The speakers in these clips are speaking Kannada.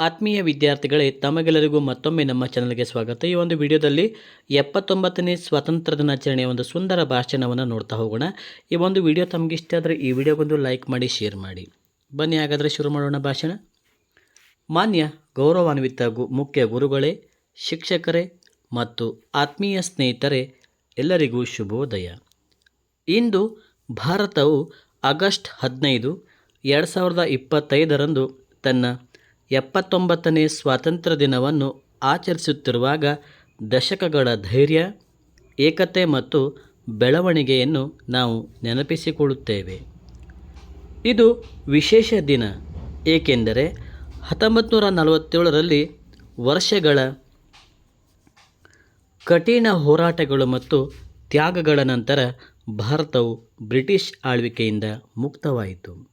ಆತ್ಮೀಯ ವಿದ್ಯಾರ್ಥಿಗಳೇ, ತಮಗೆಲ್ಲರಿಗೂ ಮತ್ತೊಮ್ಮೆ ನಮ್ಮ ಚಾನಲ್ಗೆ ಸ್ವಾಗತ. ಈ ಒಂದು ವಿಡಿಯೋದಲ್ಲಿ ಎಪ್ಪತ್ತೊಂಬತ್ತನೇ ಸ್ವಾತಂತ್ರ್ಯ ದಿನಾಚರಣೆಯ ಒಂದು ಸುಂದರ ಭಾಷಣವನ್ನು ನೋಡ್ತಾ ಹೋಗೋಣ. ಈ ಒಂದು ವಿಡಿಯೋ ತಮಗೆ ಇಷ್ಟ ಆದರೆ ಈ ವಿಡಿಯೋಗೊಂದು ಲೈಕ್ ಮಾಡಿ, ಶೇರ್ ಮಾಡಿ. ಬನ್ನಿ ಹಾಗಾದರೆ ಶುರು ಮಾಡೋಣ ಭಾಷಣ. ಮಾನ್ಯ, ಗೌರವಾನ್ವಿತ ಗು, ಮುಖ್ಯ ಗುರುಗಳೇ, ಶಿಕ್ಷಕರೇ ಮತ್ತು ಆತ್ಮೀಯ ಸ್ನೇಹಿತರೇ, ಎಲ್ಲರಿಗೂ ಶುಭೋದಯ. ಇಂದು ಭಾರತವು ಆಗಸ್ಟ್ ಹದಿನೈದು, ಎರಡು ಸಾವಿರದ ಇಪ್ಪತ್ತೈದರಂದು ತನ್ನ ಎಪ್ಪತ್ತೊಂಬತ್ತನೇ ಸ್ವಾತಂತ್ರ್ಯ ದಿನವನ್ನು ಆಚರಿಸುತ್ತಿರುವಾಗ ದಶಕಗಳ ಧೈರ್ಯ, ಏಕತೆ ಮತ್ತು ಬೆಳವಣಿಗೆಯನ್ನು ನಾವು ನೆನಪಿಸಿಕೊಳ್ಳುತ್ತೇವೆ. ಇದು ವಿಶೇಷ ದಿನ, ಏಕೆಂದರೆ ಹತ್ತೊಂಬತ್ತು ನೂರ ನಲವತ್ತೇಳರಲ್ಲಿ ವರ್ಷಗಳ ಕಠಿಣ ಹೋರಾಟಗಳು ಮತ್ತು ತ್ಯಾಗಗಳ ನಂತರ ಭಾರತವು ಬ್ರಿಟಿಷ್ ಆಳ್ವಿಕೆಯಿಂದ ಮುಕ್ತವಾಯಿತು.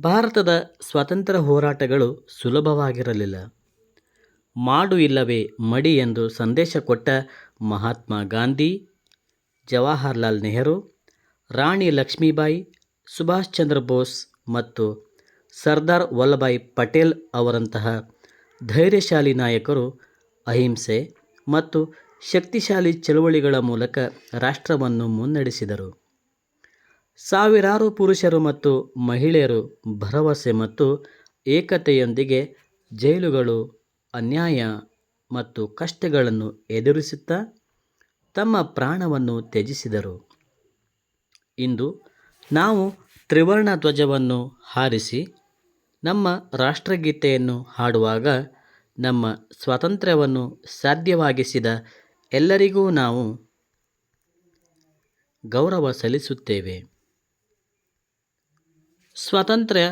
ಭಾರತದ ಸ್ವಾತಂತ್ರ್ಯ ಹೋರಾಟಗಳು ಸುಲಭವಾಗಿರಲಿಲ್ಲ. ಮಾಡು ಇಲ್ಲವೇ ಮಡಿ ಎಂದು ಸಂದೇಶ ಕೊಟ್ಟ ಮಹಾತ್ಮ ಗಾಂಧಿ, ಜವಾಹರ್ಲಾಲ್ ನೆಹರು, ರಾಣಿ ಲಕ್ಷ್ಮೀಬಾಯಿ, ಸುಭಾಷ್ ಚಂದ್ರ ಬೋಸ್ ಮತ್ತು ಸರ್ದಾರ್ ವಲ್ಲಭಾಯಿ ಪಟೇಲ್ ಅವರಂತಹ ಧೈರ್ಯಶಾಲಿ ನಾಯಕರು ಅಹಿಂಸೆ ಮತ್ತು ಶಕ್ತಿಶಾಲಿ ಚಳುವಳಿಗಳ ಮೂಲಕ ರಾಷ್ಟ್ರವನ್ನು ಮುನ್ನಡೆಸಿದರು. ಸಾವಿರಾರು ಪುರುಷರು ಮತ್ತು ಮಹಿಳೆಯರು ಭರವಸೆ ಮತ್ತು ಏಕತೆಯೊಂದಿಗೆ ಜೈಲುಗಳು, ಅನ್ಯಾಯ ಮತ್ತು ಕಷ್ಟಗಳನ್ನು ಎದುರಿಸುತ್ತಾ ತಮ್ಮ ಪ್ರಾಣವನ್ನು ತ್ಯಜಿಸಿದರು. ಇಂದು ನಾವು ತ್ರಿವರ್ಣ ಧ್ವಜವನ್ನು ಹಾರಿಸಿ ನಮ್ಮ ರಾಷ್ಟ್ರಗೀತೆಯನ್ನು ಹಾಡುವಾಗ ನಮ್ಮ ಸ್ವಾತಂತ್ರ್ಯವನ್ನು ಸಾಧ್ಯವಾಗಿಸಿದ ಎಲ್ಲರಿಗೂ ನಾವು ಗೌರವ ಸಲ್ಲಿಸುತ್ತೇವೆ. ಸ್ವಾತಂತ್ರ್ಯ,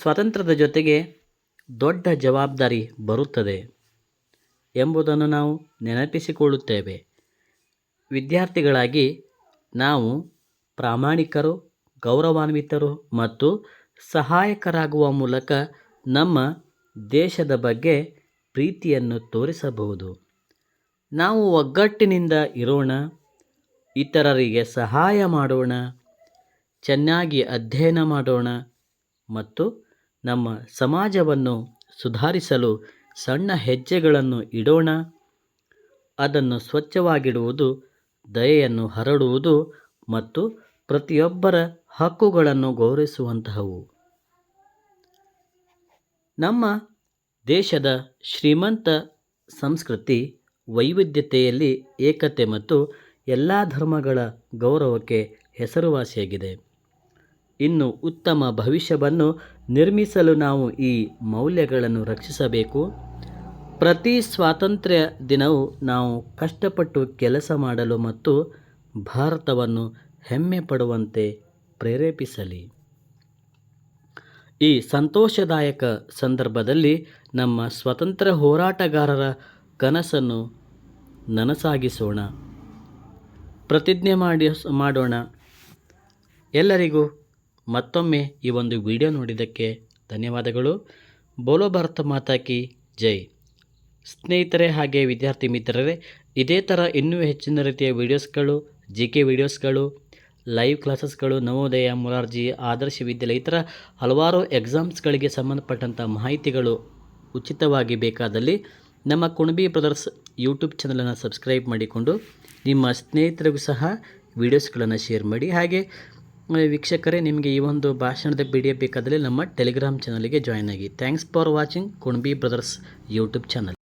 ಸ್ವಾತಂತ್ರ್ಯದ ಜೊತೆಗೆ ದೊಡ್ಡ ಜವಾಬ್ದಾರಿ ಬರುತ್ತದೆ ಎಂಬುದನ್ನು ನಾವು ನೆನಪಿಸಿಕೊಳ್ಳುತ್ತೇವೆ. ವಿದ್ಯಾರ್ಥಿಗಳಾಗಿ ನಾವು ಪ್ರಾಮಾಣಿಕರು, ಗೌರವಾನ್ವಿತರು ಮತ್ತು ಸಹಾಯಕರಾಗುವ ಮೂಲಕ ನಮ್ಮ ದೇಶದ ಬಗ್ಗೆ ಪ್ರೀತಿಯನ್ನು ತೋರಿಸಬಹುದು. ನಾವು ಒಗ್ಗಟ್ಟಿನಿಂದ ಇರೋಣ, ಇತರರಿಗೆ ಸಹಾಯ ಮಾಡೋಣ ಚೆನ್ನಾಗಿ ಅಧ್ಯಯನ ಮಾಡೋಣ ಮತ್ತು ನಮ್ಮ ಸಮಾಜವನ್ನು ಸುಧಾರಿಸಲು ಸಣ್ಣ ಹೆಜ್ಜೆಗಳನ್ನು ಇಡೋಣ. ಅದನ್ನು ಸ್ವಚ್ಛವಾಗಿಡುವುದು, ದಯೆಯನ್ನು ಹರಡುವುದು ಮತ್ತು ಪ್ರತಿಯೊಬ್ಬರ ಹಕ್ಕುಗಳನ್ನು ಗೌರವಿಸುವಂತಹವು. ನಮ್ಮ ದೇಶದ ಶ್ರೀಮಂತ ಸಂಸ್ಕೃತಿ ವೈವಿಧ್ಯತೆಯಲ್ಲಿ ಏಕತೆ ಮತ್ತು ಎಲ್ಲ ಧರ್ಮಗಳ ಗೌರವಕ್ಕೆ ಹೆಸರುವಾಸಿಯಾಗಿದೆ. ಇನ್ನು ಉತ್ತಮ ಭವಿಷ್ಯವನ್ನು ನಿರ್ಮಿಸಲು ನಾವು ಈ ಮೌಲ್ಯಗಳನ್ನು ರಕ್ಷಿಸಬೇಕು. ಪ್ರತಿ ಸ್ವಾತಂತ್ರ್ಯ ದಿನವೂ ನಾವು ಕಷ್ಟಪಟ್ಟು ಕೆಲಸ ಮಾಡಲು ಮತ್ತು ಭಾರತವನ್ನು ಹೆಮ್ಮೆ ಪಡುವಂತೆ ಪ್ರೇರೇಪಿಸಲಿ. ಈ ಸಂತೋಷದಾಯಕ ಸಂದರ್ಭದಲ್ಲಿ ನಮ್ಮ ಸ್ವತಂತ್ರ ಹೋರಾಟಗಾರರ ಕನಸನ್ನು ನನಸಾಗಿಸೋಣ. ಪ್ರತಿಜ್ಞೆ ಮಾಡಿ ಮಾಡೋಣ. ಎಲ್ಲರಿಗೂ ಮತ್ತೊಮ್ಮೆ ಈ ಒಂದು ವಿಡಿಯೋ ನೋಡಿದ್ದಕ್ಕೆ ಧನ್ಯವಾದಗಳು. ಬೋಲೋ ಭಾರತ ಮಾತಾ ಕಿ ಜೈ. ಸ್ನೇಹಿತರೆ ಹಾಗೆ ವಿದ್ಯಾರ್ಥಿ ಮಿತ್ರರೇ, ಇದೇ ಥರ ಇನ್ನೂ ಹೆಚ್ಚಿನ ರೀತಿಯ ವೀಡಿಯೋಸ್ಗಳು, ಜಿ ಕೆ ವೀಡಿಯೋಸ್ಗಳು, ಲೈವ್ ಕ್ಲಾಸಸ್ಗಳು, ನವೋದಯ, ಮುರಾರ್ಜಿ, ಆದರ್ಶ ವಿದ್ಯಾಲಯ ಈ ಥರ ಹಲವಾರು ಎಕ್ಸಾಮ್ಸ್ಗಳಿಗೆ ಸಂಬಂಧಪಟ್ಟಂಥ ಮಾಹಿತಿಗಳು ಉಚಿತವಾಗಿ ಬೇಕಾದಲ್ಲಿ ನಮ್ಮ ಕುಣಬಿ ಬ್ರದರ್ಸ್ ಯೂಟ್ಯೂಬ್ ಚಾನಲನ್ನು ಸಬ್ಸ್ಕ್ರೈಬ್ ಮಾಡಿಕೊಂಡು ನಿಮ್ಮ ಸ್ನೇಹಿತರಿಗೂ ಸಹ ವೀಡಿಯೋಸ್ಗಳನ್ನು ಶೇರ್ ಮಾಡಿ. ಹಾಗೆ ವೀಕ್ಷಕರೇ, ನಿಮಗೆ ಈ ಒಂದು ಭಾಷಣದ ಪಿ ಡಿ ಬೇಕಾದಲ್ಲಿ ನಮ್ಮ ಟೆಲಿಗ್ರಾಮ್ ಚಾನಲ್ಗೆ ಜಾಯ್ನ್ ಆಗಿ. Thanks for watching Kunabi brothers YouTube channel